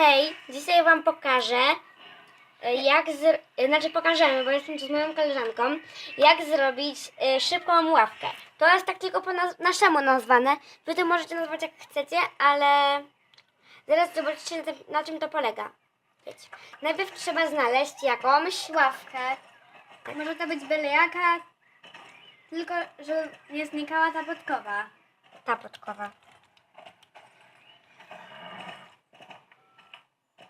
Hej, dzisiaj Wam pokażę, e, jak z, e, znaczy pokażemy, bo jestem tu z moją koleżanką, jak zrobić e, szybką ławkę. To jest tak tylko po naz- naszemu nazwane. Wy to możecie nazwać jak chcecie, ale zaraz zobaczycie na, na czym to polega. Wiecie. Najpierw trzeba znaleźć jakąś ławkę. Może to być byle jaka, tylko żeby nie znikała ta podkowa. Ta podkowa.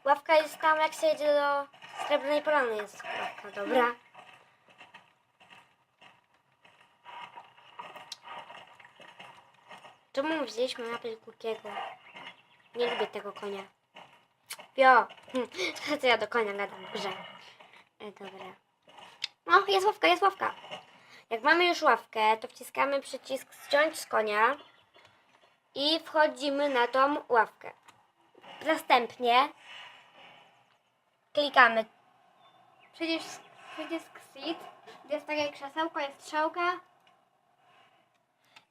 Ławka jest tam, jak się jedzie do Srebrnej Polany jest ławka, dobra. Czemu wzięliśmy napis Kukiego? Nie lubię tego konia. Pio! Co ja do konia gadam grze? E, dobra. O, jest ławka, jest ławka. Jak mamy już ławkę, to wciskamy przycisk zdjąć z konia i wchodzimy na tą ławkę. Następnie klikamy Przecież przycisk sit, gdzie jest takie krzesełko, jest strzałka.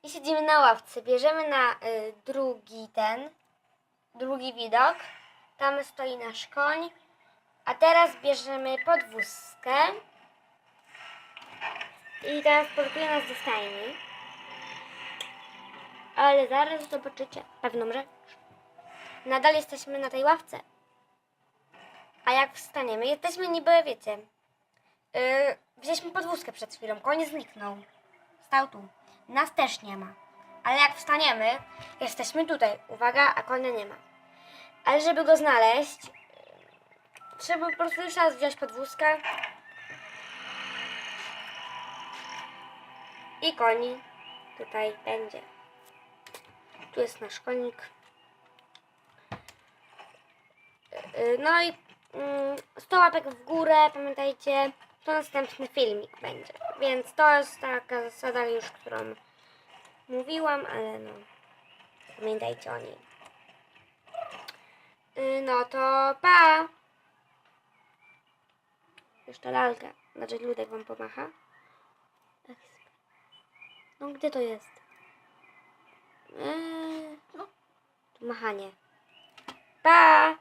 i siedzimy na ławce. Bierzemy na y, drugi ten, drugi widok. Tam stoi nasz koń. A teraz bierzemy podwózkę. I teraz portuje nas do stajni. Ale zaraz zobaczycie pewną rzecz. Nadal jesteśmy na tej ławce. A jak wstaniemy, jesteśmy niby, wiecie, yy, wzięliśmy podwózkę przed chwilą, koń zniknął. Stał tu. Nas też nie ma. Ale jak wstaniemy, jesteśmy tutaj. Uwaga, a konia nie ma. Ale żeby go znaleźć, yy, trzeba po prostu już raz wziąć podwózkę. I koni tutaj będzie. Tu jest nasz konik. Yy, No i 100 łapek w górę, pamiętajcie, to następny filmik będzie. Więc to jest taka zasada już, którą mówiłam, ale no, pamiętajcie o niej. Yy, No to pa! Jeszcze lalka, znaczy Ludek wam pomacha. No gdzie to jest? Eee, machanie. Pa!